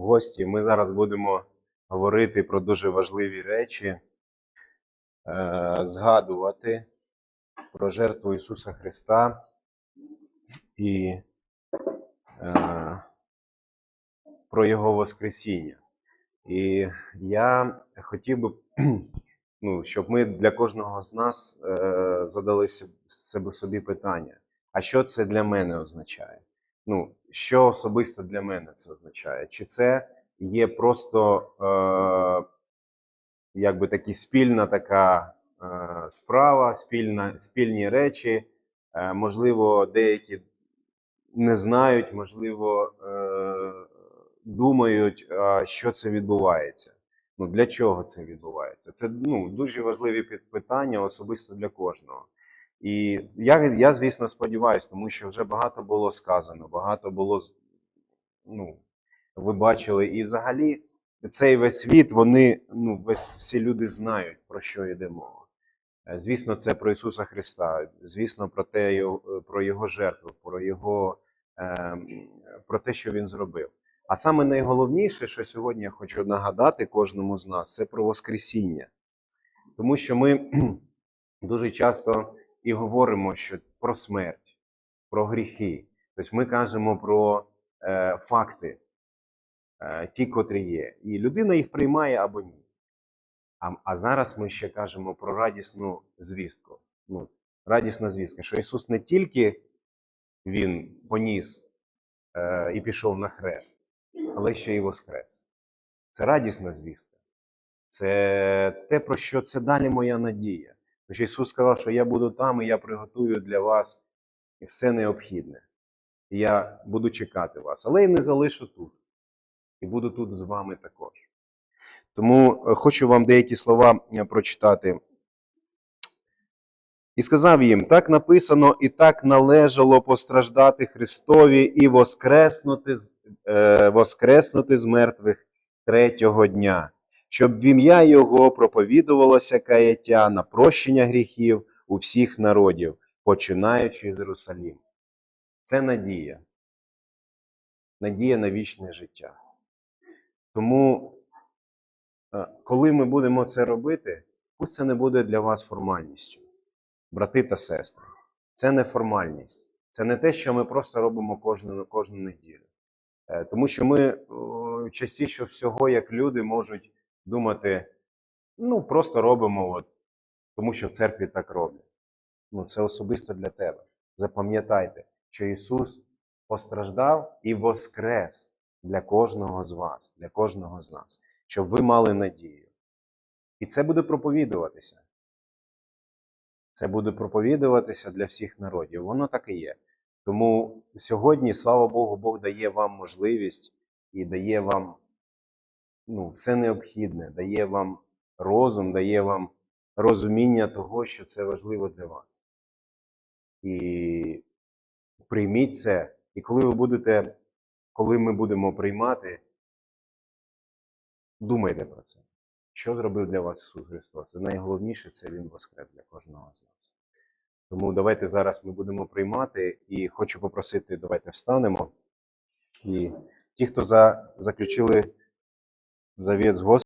гості. Ми зараз будемо говорити про дуже важливі речі, е, згадувати про жертву Ісуса Христа і е, про Його Воскресіння. І я хотів би, ну, щоб ми для кожного з нас е, задали собі питання: а що це для мене означає? Ну, що особисто для мене це означає? Чи це є просто е, якби такі спільна така е, справа, спільна, спільні речі? Е, можливо, деякі не знають, можливо, е, думають, а що це відбувається. Ну, для чого це відбувається? Це ну, дуже важливі питання особисто для кожного. І я, я звісно, сподіваюся, тому що вже багато було сказано, багато було, ну, ви бачили. І взагалі цей весь світ, вони, ну, весь, всі люди знають, про що йде мова. Е, Звісно, це про Ісуса Христа, звісно, про, те, про Його жертву, про Його, ем, про те, що Він зробив. А саме найголовніше, що сьогодні я хочу нагадати кожному з нас, це про Воскресіння. Тому що ми дуже часто і говоримо що про смерть, про гріхи. Тобто ми кажемо про е, факти, е, ті, котрі є. І людина їх приймає або ні. А, а зараз ми ще кажемо про радісну звістку. Ну, радісна звістка, що Ісус не тільки Він поніс е, і пішов на хрест, але ще й воскрес. Це радісна звістка. Це те, про що це далі моя надія. Що Ісус сказав, що я буду там і я приготую для вас все необхідне. І я буду чекати вас, але і не залишу тут. І буду тут з вами також. Тому е, хочу вам деякі слова е, прочитати. І сказав їм: так написано, і так належало постраждати Христові і воскреснути, е, воскреснути з мертвих третього дня, щоб в ім'я Його проповідувалося каяття на прощення гріхів у всіх народів, починаючи з Єрусалім. Це надія. Надія на вічне життя. Тому, е, коли ми будемо це робити, пусть це не буде для вас формальністю брати та сестри. Це не формальність, це не те, що ми просто робимо кожну, кожну неділю. Е, Тому що ми частіше всього, як люди, можуть думати, ну, просто робимо, от, тому що в церкві так роблять. Ну, це особисто для тебе. Запам'ятайте, що Ісус постраждав і воскрес для кожного з вас, для кожного з нас, щоб ви мали надію. І це буде проповідуватися. Це буде проповідуватися для всіх народів. Воно так і є. Тому сьогодні, слава Богу, Бог дає вам можливість і дає вам ну, все необхідне, дає вам розум, дає вам розуміння того, що це важливо для вас. І прийміть це. І коли ви будете, коли ми будемо приймати, думайте про це. Що зробив для вас Ісус Христос? Найголовніше це Він воскрес для кожного з нас. Тому давайте зараз ми будемо приймати і хочу попросити, давайте встанемо. І ті, хто за, заключили завіт з Господом,